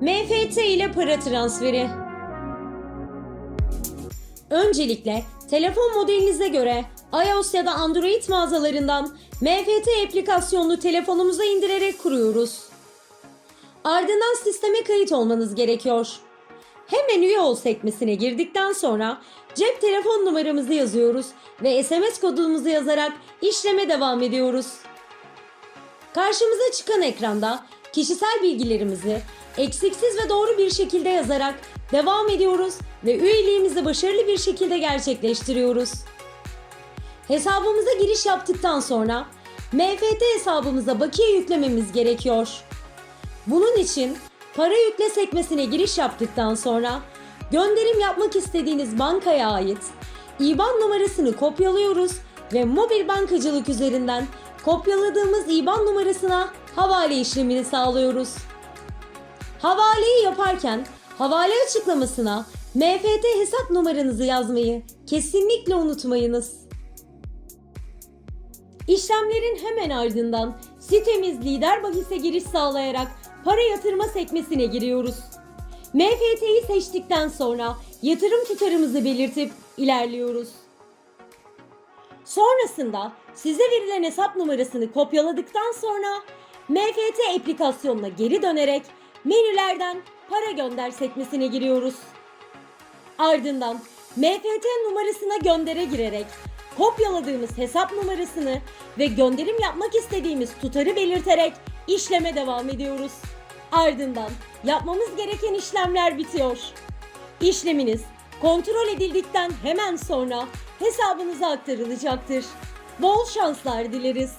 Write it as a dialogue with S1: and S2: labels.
S1: MFT ile para transferi. Öncelikle telefon modelinize göre iOS ya da Android mağazalarından MFT aplikasyonunu telefonumuza indirerek kuruyoruz. Ardından sisteme kayıt olmanız gerekiyor. Hemen üye ol sekmesine girdikten sonra cep telefon numaramızı yazıyoruz ve SMS kodumuzu yazarak işleme devam ediyoruz. Karşımıza çıkan ekranda kişisel bilgilerimizi eksiksiz ve doğru bir şekilde yazarak devam ediyoruz ve üyeliğimizi başarılı bir şekilde gerçekleştiriyoruz. Hesabımıza giriş yaptıktan sonra MFT hesabımıza bakiye yüklememiz gerekiyor. Bunun için para yükle sekmesine giriş yaptıktan sonra gönderim yapmak istediğiniz bankaya ait IBAN numarasını kopyalıyoruz ve mobil bankacılık üzerinden kopyaladığımız IBAN numarasına havale işlemini sağlıyoruz. Havaleyi yaparken havale açıklamasına MFT hesap numaranızı yazmayı kesinlikle unutmayınız. İşlemlerin hemen ardından sitemiz lider bahise giriş sağlayarak para yatırma sekmesine giriyoruz. MFT'yi seçtikten sonra yatırım tutarımızı belirtip ilerliyoruz. Sonrasında size verilen hesap numarasını kopyaladıktan sonra MFT aplikasyonuna geri dönerek menülerden para gönder sekmesine giriyoruz. Ardından MFT numarasına göndere girerek kopyaladığımız hesap numarasını ve gönderim yapmak istediğimiz tutarı belirterek işleme devam ediyoruz. Ardından yapmamız gereken işlemler bitiyor. İşleminiz kontrol edildikten hemen sonra hesabınıza aktarılacaktır. Bol şanslar dileriz.